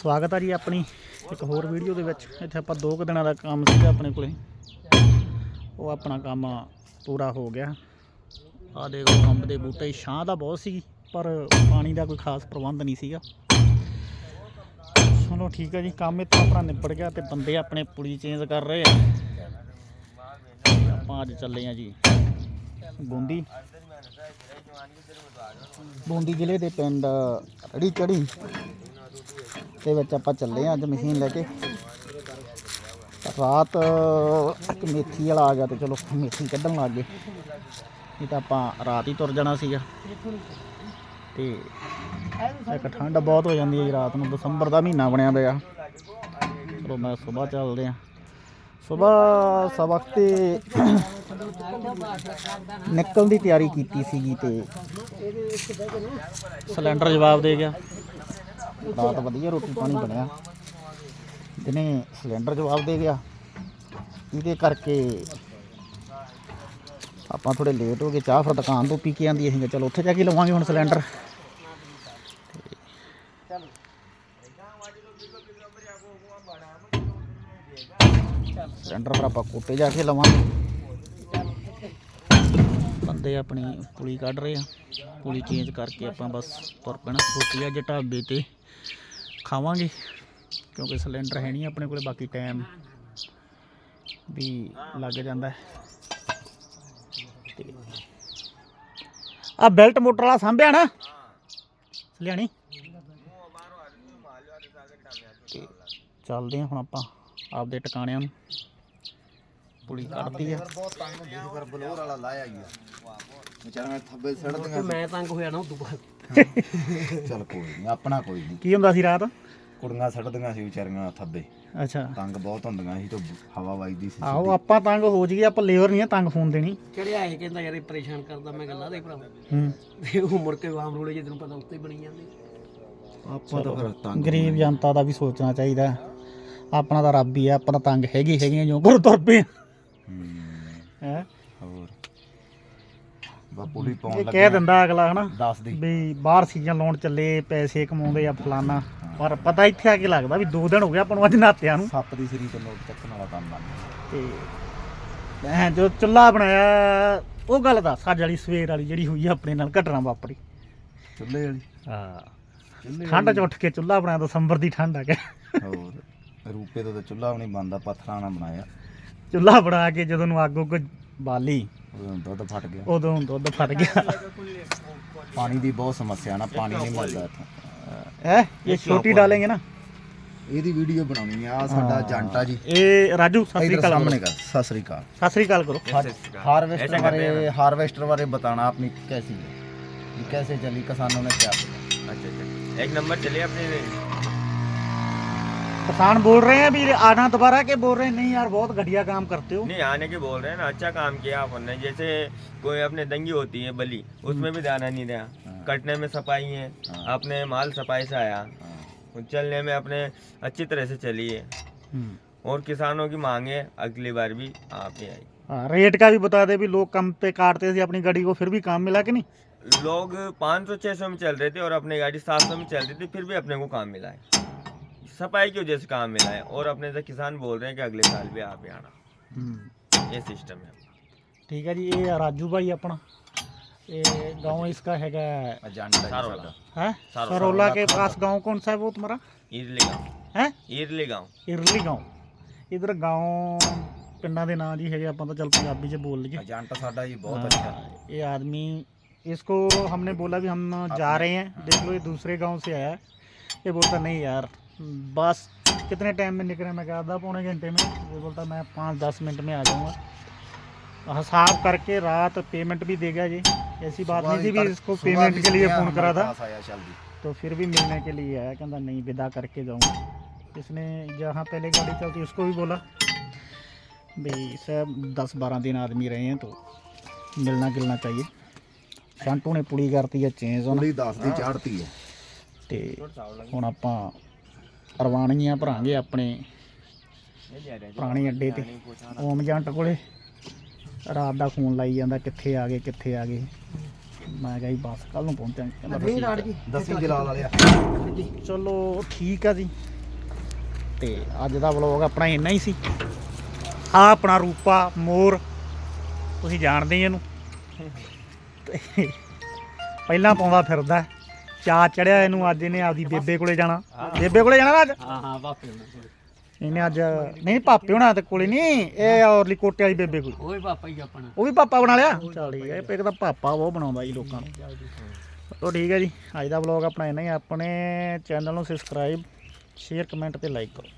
ਸਵਾਗਤ ਆ ਜੀ ਆਪਣੀ ਇੱਕ ਹੋਰ ਵੀਡੀਓ ਦੇ ਵਿੱਚ। ਇੱਥੇ ਆਪਾਂ ਦੋ ਕੁ ਦਿਨਾਂ ਦਾ ਕੰਮ ਸੀਗਾ ਆਪਣੇ ਕੋਲੇ। ਉਹ ਆਪਣਾ ਕੰਮ ਪੂਰਾ ਹੋ ਗਿਆ। ਆ ਦੇਖੋ ਅੰਬ ਦੇ ਬੂਟੇ ਛਾਂ ਤਾਂ ਬਹੁਤ ਸੀ ਪਰ ਪਾਣੀ ਦਾ ਕੋਈ ਖਾਸ ਪ੍ਰਬੰਧ ਨਹੀਂ ਸੀਗਾ। ਚਲੋ ਠੀਕ ਹੈ ਜੀ, ਕੰਮ ਇੱਥੋਂ ਆਪਣਾ ਨਿਬੜ ਗਿਆ ਤੇ ਬੰਦੇ ਆਪਣੇ ਪੁਲੀ ਚੇਂਜ ਕਰ ਰਹੇ ਆ। ਆਪਾਂ ਅੱਜ ਚੱਲੇ ਆ ਜੀ ਬੂੰਦੀ। ਬੂੰਦੀ ਜ਼ਿਲ੍ਹੇ ਦੇ ਪਿੰਡ ਅੜੀ ਚੜੀ ਦੇ ਵਿੱਚ ਆਪਾਂ ਚੱਲੇ ਆ ਅੱਜ ਮਸ਼ੀਨ ਲੈ ਕੇ। ਰਾਤ ਇੱਕ ਮੇਥੀ ਵਾਲਾ ਆ ਗਿਆ ਤੇ ਚਲੋ ਮੇਥੀ ਕੱਢਣ ਲੱਗ ਗਏ। ਨਹੀਂ ਤਾਂ ਆਪਾਂ ਰਾਤ ਹੀ ਤੁਰ ਜਾਣਾ ਸੀਗਾ। ਤੇ ਇੱਕ ਠੰਡ ਬਹੁਤ ਹੋ ਜਾਂਦੀ ਹੈ ਜੀ ਰਾਤ ਨੂੰ। ਦਸੰਬਰ ਦਾ ਮਹੀਨਾ ਬਣਿਆ ਪਿਆ। ਚਲੋ ਮੈਂ ਸਵੇਰ ਚੱਲਦੇ ਆ ਸਵੇਰ ਸਬਕ ਨਿਕਲਣ ਦੀ ਤਿਆਰੀ ਕੀਤੀ ਸੀਗੀ ਤੇ ਸਿਲੰਡਰ ਜਵਾਬ ਦੇ ਗਿਆ। ਰਾਤ ਵਧੀਆ ਰੋਟੀ ਪਾਣੀ ਬਣਿਆ। ਦਿਨੇ ਸਿਲੰਡਰ ਜਵਾਬ ਦੇ ਗਿਆ। ਇਹਦੇ ਕਰਕੇ ਆਪਾਂ ਥੋੜੇ ਲੇਟ ਹੋ ਗਏ। ਚਾਹ ਫਿਰ ਦੁਕਾਨ ਤੋਂ ਪੀ ਕੇ ਆਂਦੀ ਅਸੀਂ ਕਿਹਾ ਉੱਥੇ ਜਾ ਕੇ ਲਵਾਂਗੇ ਹੁਣ ਸਿਲੰਡਰ। ਸਿਲੰਡਰ ਫਿਰ ਆਪਾਂ ਕੋਟੇ ਜਾ ਕੇ ਲਵਾਂਗੇ। ਬੰਦੇ ਆਪਣੀ ਪੁਲੀ ਕੱਢ ਰਹੇ ਆ। ਪੂਰੀ ਚੇਂਜ ਕਰਕੇ ਆਪਾਂ ਬਸ ਤੁਰ ਪੈਣਾ। ਰੋਟੀ ਅੱਜ ਢਾਬੇ ਤੇ ਖਾਵਾਂਗੇ, ਕਿਉਂਕਿ ਸਿਲੰਡਰ ਹੈ ਨਹੀਂ ਆਪਣੇ ਕੋਲੇ, ਬਾਕੀ ਟਾਈਮ ਵੀ ਲੱਗ ਜਾਂਦਾ ਹੈ। ਆ ਬੈਲਟ ਮੋਟਰ ਵਾਲਾ ਸਾਂਭਿਆ ਨਾ? ਲਿਆਣੀ ਚੱਲਦੇ ਹਾਂ ਹੁਣ ਆਪਾਂ ਆਪਦੇ ਟਿਕਾਣਿਆਂ ਨੂੰ। ਪੁਲੀ ਕੱਢਦੀ ਆ। ਬਹੁਤ ਤੰਗ ਹੁੰਦੀ ਸੀ ਪਰ ਬਲੋਰ ਵਾਲਾ ਲਾਇਆ ਹੀ ਆ ਵਿਚਾਰਾ ਮੈਂ ਥੱਬੇ ਸੜਦੀਆਂ ਮੈਂ ਤੰਗ ਹੋਇਆ ਨਾ ਉਦੋਂ ਬਾਅਦ। ਚਲ ਕੋਈ ਨਹੀਂ ਆਪਣਾ ਕੋਈ ਨਹੀਂ ਕੀ ਹੁੰਦਾ ਸੀ ਰਾਤ? ਕੁੜੀਆਂ ਸੜਦੀਆਂ ਸੀ ਵਿਚਾਰੀਆਂ ਥੱਬੇ। ਅੱਛਾ। ਤੰਗ ਬਹੁਤ ਹੁੰਦੀਆਂ ਸੀ ਤੇ ਹਵਾ ਵੱਜਦੀ ਸੀ ਆਹੋ ਆਪਾਂ ਤੰਗ ਹੋ ਜਾਈਏ ਆਪਾਂ ਲੇਬਰ ਨਹੀਂ ਆ ਤੰਗ ਫੋਨ ਦੇਣੀ। ਚੜਿਆ ਇਹ ਕਹਿੰਦਾ ਯਾਰ ਇਹ ਪਰੇਸ਼ਾਨ ਕਰਦਾ ਮੈਂ ਗੱਲਾਂ ਦੇ ਭਰਾ ਹੂੰ। ਤੇ ਉਹ ਮੁੜ ਕੇ ਵਾਮ ਰੋਲੇ ਜੇ ਤੈਨੂੰ ਪਤਾ ਉੱਤੇ ਹੀ ਬਣੀ ਜਾਂਦੇ। ਆਪਾਂ ਤਾਂ ਫਿਰ ਤੰਗ ਗਰੀਬ ਜਨਤਾ ਦਾ ਵੀ ਸੋਚਣਾ ਚਾਹੀਦਾ। ਆਪਣਾ ਤਾਂ ਰੱਬ ਹੀ ਆ ਆਪਾਂ ਤਾਂ ਤੰਗ ਹੈਗੇ ਹੀ ਹੈਗੇ ਆ ਜੋ ਗੁਰ ਤੁਰ ਪਏ ਹੂੰ, ਹੋਰ। ਪਾਉਣ ਇਹ ਲੱਗੇ ਕਹਿ ਦਿੰਦਾ ਅਗਲਾ ਹਨਾ ਦੱਸ ਦੀ। ਵੀ ਬਾਹਰ ਸੀਜ਼ਨ ਲਾਉਣ ਚੱਲੇ ਪੈਸੇ ਕਮਾਉਂਦੇ ਆ ਫਲਾਨਾ। ਪਰ ਪਤਾ ਇੱਥੇ ਆ ਕੇ ਲੱਗਦਾ ਵੀ ਦੋ ਦਿਨ ਹੋ ਗਏ ਆਪਾਂ ਨੂੰ ਅੱਜ ਨਾਤਿਆਂ ਨੂੰ। ਸੱਪ ਦੀ ਸਰੀ ਤੋਂ ਨੋਟ ਚੱਕਣ ਵਾਲਾ ਕੰਮ ਆ। ਤੇ ਮੈਂ ਜੋ ਚੁੱਲਾ ਬਣਾਇਆ ਉਹ ਗੱਲ ਦੱਸ ਅੱਜ ਵਾਲੀ ਸਵੇਰ ਵਾਲੀ ਜਿਹੜੀ ਹੋਈ ਆ ਆਪਣੇ ਨਾਲ ਘਟਨਾ ਵਾਪਰੀ। ਚੁੱਲ੍ਹੇ ਵਾਲੀ? ਹਾਂ। ਠੰਡ ਚ ਉੱਠ ਕੇ ਚੁੱਲਾ ਬਣਾਇਆ ਦਸੰਬਰ ਦੀ ਠੰਡ ਆ ਗਿਆ ਹੋਰ ਰੂਪੇ ਤੋਂ ਤਾਂ ਚੁੱਲ੍ਹਾ ਵੀ ਨਹੀਂ ਬੰਦਾ ਪੱਥਰਾਂ ਨਾਲ ਬਣਾਇਆ। ਚੁੱਲ੍ਹਾ ਬਣਾ ਕੇ ਜਦੋਂ ਨੂੰ ਅੱਗ ਉੱਗ ਬਾਲੀ ਉਦੋਂ ਦੁੱਧ ਫਟ ਗਿਆ। ਉਦੋਂ ਦੁੱਧ ਫਟ ਗਿਆ। ਪਾਣੀ ਦੀ ਬਹੁਤ ਸਮੱਸਿਆ ਨਾ ਪਾਣੀ ਨਹੀਂ ਮਿਲਦਾ ਇੱਥੇ। ਹੈ? ਇਹ ਛੋਟੀ ਡਾਲेंगे ਨਾ? ਇਹਦੀ ਵੀਡੀਓ ਬਣਾਉਣੀ ਆ ਸਾਡਾ ਜੰਟਾ ਜੀ। ਇਹ ਰਾਜੂ ਸਤਿ ਸ੍ਰੀ ਸਾਹਮਣੇ ਕਰ ਸਤਿ ਸ੍ਰੀ ਅਕਾਲ। ਸਤਿ ਕਰੋ। हार्वेस्टर बारे हार्वेस्टर बारे बताना आपने कैसी है ये कैसे चली किसानों ने क्या किया अच्छा अच्छा एक नंबर चले किसान बोल रहे हैं भी आना दोबारा के बोल रहे हैं नहीं यार बहुत घटिया काम करते हो। नहीं आने के बोल रहे हैं ना अच्छा काम किया अपन ने जैसे कोई अपने दंगी होती है बली उसमें भी ध्यान नहीं दिया। हाँ। कटने में सफ़ाई है हाँ। अपने माल सफ़ाई से आया। चलने में अपने अच्छी तरह से चली है। और किसानों की मांगे अगली बार भी आप ही आई हाँ, रेट का भी बता दे भी लोग कम पे काटते थे अपनी गाड़ी को फिर भी काम मिला कि नहीं? लोग पाँच सौ 500-600 में चल रहे थे और अपनी गाड़ी 700 में चल रही थी फिर भी अपने को काम मिला है। सफाई की वजह से काम मिला है और अपने से किसान बोल रहे हैं कि अगले साल भी आप ही आना हम्म। ये सिस्टम है ठीक है जी ये राजू भाई अपना ये गांव इसका हैगा एजेंडा सारोला है सारो- सरोला के पास गांव कौन सा है वो तुम्हारा ईरली गाँव है ईरली गाँव ਇਰਲੀ ਗਾਉਂ ਇਧਰ ਗਾਉਂ ਪਿੰਡਾਂ ਦੇ ਨਾਂ ਜੀ ਹੈਗੇ ਆਪਾਂ ਤਾਂ ਚੱਲ ਪੰਜਾਬੀ 'ਚ ਬੋਲ ਲਈਏ एजेंट साडा जी बहुत अच्छा है हाँ, ये आदमी इसको हमने बोला भी हम जा रहे हैं देख लो ये दूसरे गांव से आया है ये बोलता नहीं यार बस कितने टाइम में निकले मैं कहा आधा पौने घंटे में ये बोलता मैं पाँच दस मिनट में आ जाऊँगा हिसाब करके रात पेमेंट भी देगा जी ऐसी बात नहीं थी भी इसको सुबह पेमेंट भी के लिए सुबह फ़ोन करा था हमारे पास आया जल्दी तो फिर भी मिलने के लिए आया कहता नहीं विदा करके जाऊंगा इसने जहाँ पहले गाड़ी चलती उसको भी बोला भाई सब दस बारह दिन आदमी रहे हैं तो मिलना गिलना चाहिए ਸ਼ਾਂਟੂ ਨੇ ਪੁਲੀ ਕਰਤੀ ਹੈ ਚੇਂਜ ਹੁਣ पूरी दस दी चढ़ती है ਤੇ ਹੁਣ ਆਪਾਂ ਰਵਾਨਗੀਆਂ ਭਰਾਂਗੇ ਆਪਣੇ ਪੁਰਾਣੇ ਅੱਡੇ ਤੇ। ਓਮ ਜੰਟ ਕੋਲੇ। ਰਾਤ ਦਾ ਫੋਨ ਲਾਈ ਜਾਂਦਾ ਕਿੱਥੇ ਆ ਗਏ ਕਿੱਥੇ ਆ ਗਏ। ਮੈਂ ਕਿਹਾ ਜੀ ਬਸ ਕੱਲ ਨੂੰ ਪਹੁੰਚਾਂਗੇ ਚਲੋ ਠੀਕ ਆ ਜੀ। ਤੇ ਅੱਜ ਦਾ ਵਲੌਗ ਆਪਣਾ ਇੰਨਾ ਹੀ ਸੀ। ਆ ਆਪਣਾ ਰੂਪਾ ਮੋਰ। ਤੁਸੀਂ ਜਾਣਦੇ ਹੀ ਇਹਨੂੰ। ਪਹਿਲਾਂ ਪਾਉਂਦਾ ਫਿਰਦਾ। ਚਾ ਚੜਿਆ ਇਹਨੂੰ ਅੱਜ ਇਹਨੇ ਆਪਦੀ ਬੇਬੇ ਕੋਲੇ ਜਾਣਾ। ਬੇਬੇ ਕੋਲੇ ਜਾਣਾ ਨਾ ਅੱਜ? ਹਾਂ ਹਾਂ ਨੂੰ ਇਹਨੇ ਅੱਜ ਨਹੀਂ ਪਾਪੇ ਹੋਣਾ ਤੇ ਕੋਲੇ ਨਹੀਂ ਇਹ ਔਰਲੀ ਕੋਟੇ ਵਾਲੀ ਬੇਬੇ ਕੋਲ। ਓਏ ਪਾਪਾ ਹੀ ਆਪਣਾ। ਉਹ ਵੀ ਪਾਪਾ ਬਣਾ ਲਿਆ? ਚੱਲ ਠੀਕ ਹੈ ਇੱਕ ਤਾਂ ਪਾਪਾ ਉਹ ਬਣਾਉਂਦਾ ਜੀ ਲੋਕਾਂ ਨੂੰ। ਚਲੋ ਠੀਕ ਹੈ ਜੀ ਅੱਜ ਦਾ ਵਲੌਗ ਆਪਣਾ ਇੰਨਾ ਹੀ ਆਪਣੇ ਚੈਨਲ ਨੂੰ ਸਬਸਕ੍ਰਾਈਬ ਸ਼ੇਅਰ ਕਮੈਂਟ ਤੇ ਲਾਈਕ ਕਰੋ।